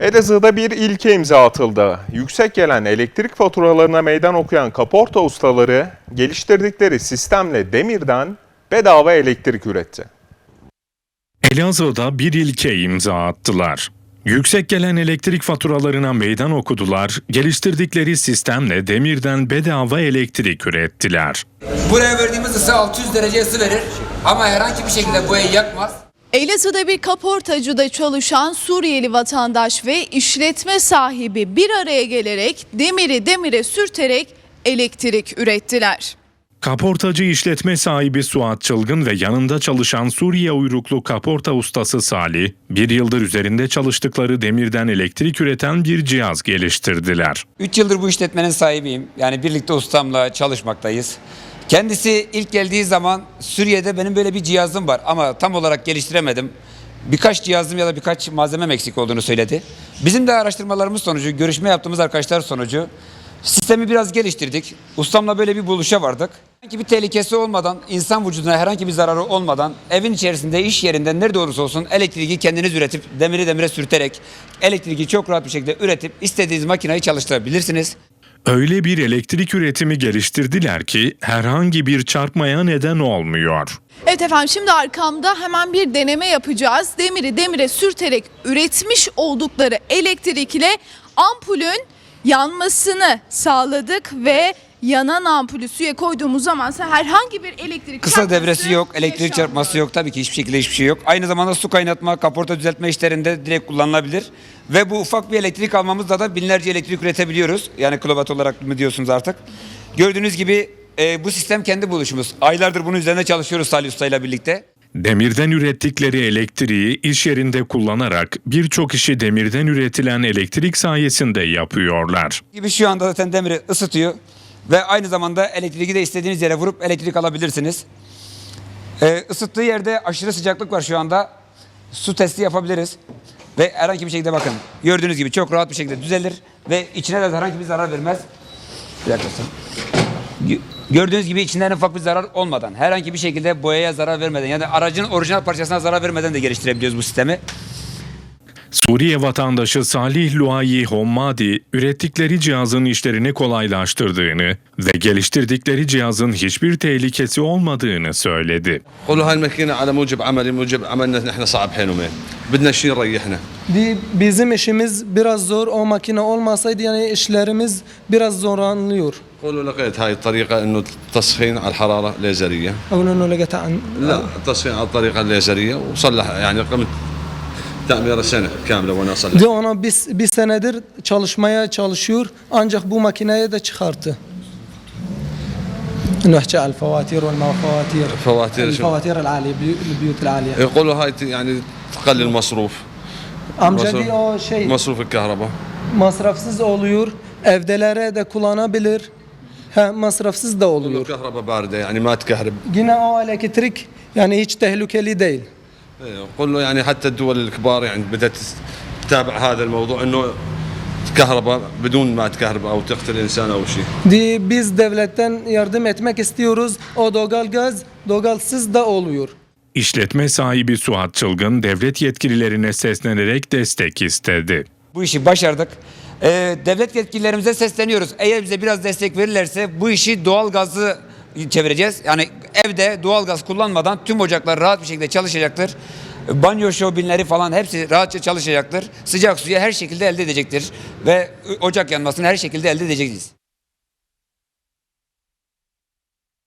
Elazığ'da bir ilke imza atıldı. Yüksek gelen elektrik faturalarına meydan okuyan kaporta ustaları geliştirdikleri sistemle demirden bedava elektrik üretti. Elazığ'da bir ilke imza attılar. Yüksek gelen elektrik faturalarına meydan okudular, geliştirdikleri sistemle demirden bedava elektrik ürettiler. Buraya verdiğimiz ısı 600 derece ısı verir ama herhangi bir şekilde boyayı yakmaz. Elazığ'da bir kaportacıda çalışan Suriyeli vatandaş ve işletme sahibi bir araya gelerek demiri demire sürterek elektrik ürettiler. Kaportacı işletme sahibi Suat Çılgın ve yanında çalışan Suriye uyruklu kaporta ustası Salih, bir yıldır üzerinde çalıştıkları demirden elektrik üreten bir cihaz geliştirdiler. 3 yıldır bu işletmenin sahibiyim. Yani birlikte ustamla çalışmaktayız. Kendisi ilk geldiği zaman Suriye'de benim böyle bir cihazım var ama tam olarak geliştiremedim. Birkaç cihazım ya da birkaç malzemem eksik olduğunu söyledi. Bizim de araştırmalarımız sonucu, görüşme yaptığımız arkadaşlar sonucu sistemi biraz geliştirdik. Ustamla böyle bir buluşa vardık. Herhangi bir tehlikesi olmadan, insan vücuduna herhangi bir zararı olmadan evin içerisinde, iş yerinde nerede olursa olsun elektriği kendiniz üretip demiri demire sürterek elektriği çok rahat bir şekilde üretip istediğiniz makineyi çalıştırabilirsiniz. Öyle bir elektrik üretimi geliştirdiler ki herhangi bir çarpmaya neden olmuyor. Evet efendim şimdi arkamda hemen bir deneme yapacağız. Demiri demire sürterek üretmiş oldukları elektrikle ampulün yanmasını sağladık ve yanan ampulü suya koyduğumuz zaman ise herhangi bir elektrik Kısa çarpması devresi yok, elektrik yaşanmıyor. çarpması yok. Tabii ki hiçbir şekilde hiçbir şey yok. Aynı zamanda su kaynatma, kaporta düzeltme işlerinde direkt kullanılabilir. Ve bu ufak bir elektrik almamızda da binlerce elektrik üretebiliyoruz. Yani kilowatt olarak mı diyorsunuz artık. Gördüğünüz gibi e, bu sistem kendi buluşumuz. Aylardır bunun üzerine çalışıyoruz Salih Usta ile birlikte. Demirden ürettikleri elektriği iş yerinde kullanarak birçok işi demirden üretilen elektrik sayesinde yapıyorlar. Gibi şu anda zaten demiri ısıtıyor. Ve aynı zamanda elektriği de istediğiniz yere vurup elektrik alabilirsiniz. E, ısıttığı yerde aşırı sıcaklık var şu anda. Su testi yapabiliriz. Ve herhangi bir şekilde bakın. Gördüğünüz gibi çok rahat bir şekilde düzelir. Ve içine de herhangi bir zarar vermez. Bir dakika Gördüğünüz gibi içinden ufak bir zarar olmadan, herhangi bir şekilde boyaya zarar vermeden yani aracın orijinal parçasına zarar vermeden de geliştirebiliyoruz bu sistemi. Suriye vatandaşı Salih Luayi Hommadi, ürettikleri cihazın işlerini kolaylaştırdığını ve geliştirdikleri cihazın hiçbir tehlikesi olmadığını söyledi. قولوا هاي الماكينه على موجب عملي موجب عملنا نحن صعب حين ومين بدنا شيء يريحنا Di- Bizim işimiz biraz zor. O makine olmasaydı yani işlerimiz biraz zorlanıyor. قولوا لقيت هاي الطريقه انه التسخين على الحراره ليزريه أو إنه لقيت عن لا التسخين على الطريقه الليزريه وصلح يعني قمت تعميره سنه كامله وانا اصلح Diyor ona bir, bir senedir çalışmaya çalışıyor ancak bu makineye de çıkarttı. نحكي على الفواتير والمفواتير فواتير شو الفواتير العالية بيو- البيوت العالية يقولوا هاي ت- يعني تقلل مصروف Amca مصروف, diyor o şey مصروف الكهرباء masrafsız oluyor. Evdelere de kullanabilir. He, masrafsız da يقولوا oluyor. كهرباء بارده يعني ما تكهرب Yine o elektrik yani hiç tehlikeli değil. إيه، قول له يعني حتى الدول الكبار يعني بدها تتابع هذا الموضوع انه كهرباء بدون ما تكهرب او تقتل انسان او شيء Di- Biz devletten yardım etmek istiyoruz. O doğal gaz doğalsız da oluyor. İşletme sahibi Suat Çılgın devlet yetkililerine seslenerek destek istedi. Bu işi başardık. Ee, devlet yetkililerimize sesleniyoruz. Eğer bize biraz destek verirlerse bu işi doğal gazı çevireceğiz. Yani evde doğal gaz kullanmadan tüm ocaklar rahat bir şekilde çalışacaktır. Banyo şobinleri falan hepsi rahatça çalışacaktır. Sıcak suyu her şekilde elde edecektir. Ve ocak yanmasını her şekilde elde edeceğiz.